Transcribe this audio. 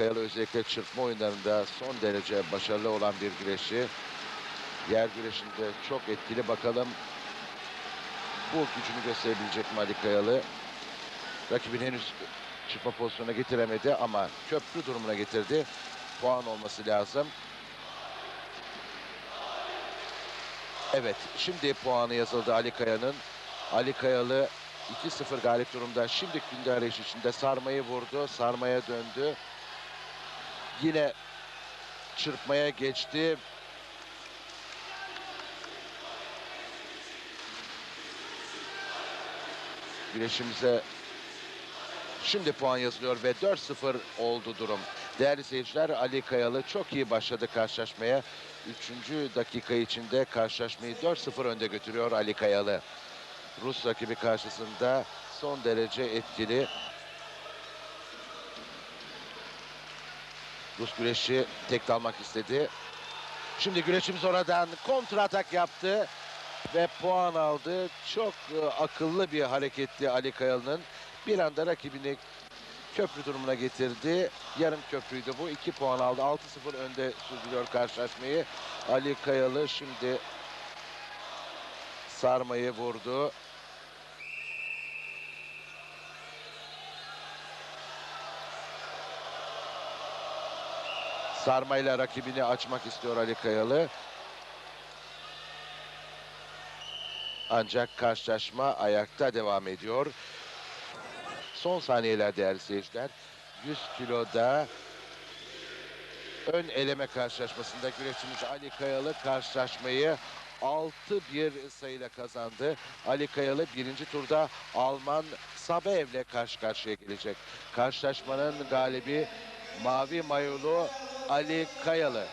Kayalı özellikle çırpma oyunlarında son derece başarılı olan bir güreşçi. Yer güreşinde çok etkili bakalım. Bu gücünü gösterebilecek mi Ali Kayalı? Rakibin henüz çırpma pozisyonuna getiremedi ama köprü durumuna getirdi. Puan olması lazım. Evet, şimdi puanı yazıldı Ali Kaya'nın. Ali Kayalı 2-0 galip durumda. Şimdi günde arayış içinde sarmayı vurdu. Sarmaya döndü. Yine çırpmaya geçti. Güreşimize şimdi puan yazılıyor ve 4-0 oldu durum. Değerli seyirciler Ali Kayalı çok iyi başladı karşılaşmaya. Üçüncü dakika içinde karşılaşmayı 4-0 önde götürüyor Ali Kayalı. Rus rakibi karşısında son derece etkili. Rus güreşi tek dalmak istedi. Şimdi güreşimiz oradan kontra atak yaptı ve puan aldı. Çok e, akıllı bir hareketti Ali Kayalı'nın. Bir anda rakibini köprü durumuna getirdi. Yarım köprüydü bu. 2 puan aldı. 6-0 önde sürdürüyor karşılaşmayı. Ali Kayalı şimdi sarmayı vurdu. Sarmayla rakibini açmak istiyor Ali Kayalı. Ancak karşılaşma ayakta devam ediyor. Son saniyeler değerli seyirciler. 100 kiloda ön eleme karşılaşmasında güreşçimiz Ali Kayalı karşılaşmayı 6-1 sayıyla kazandı. Ali Kayalı birinci turda Alman Sabev'le karşı karşıya gelecek. Karşılaşmanın galibi Mavi Mayolu Ali Kayalı.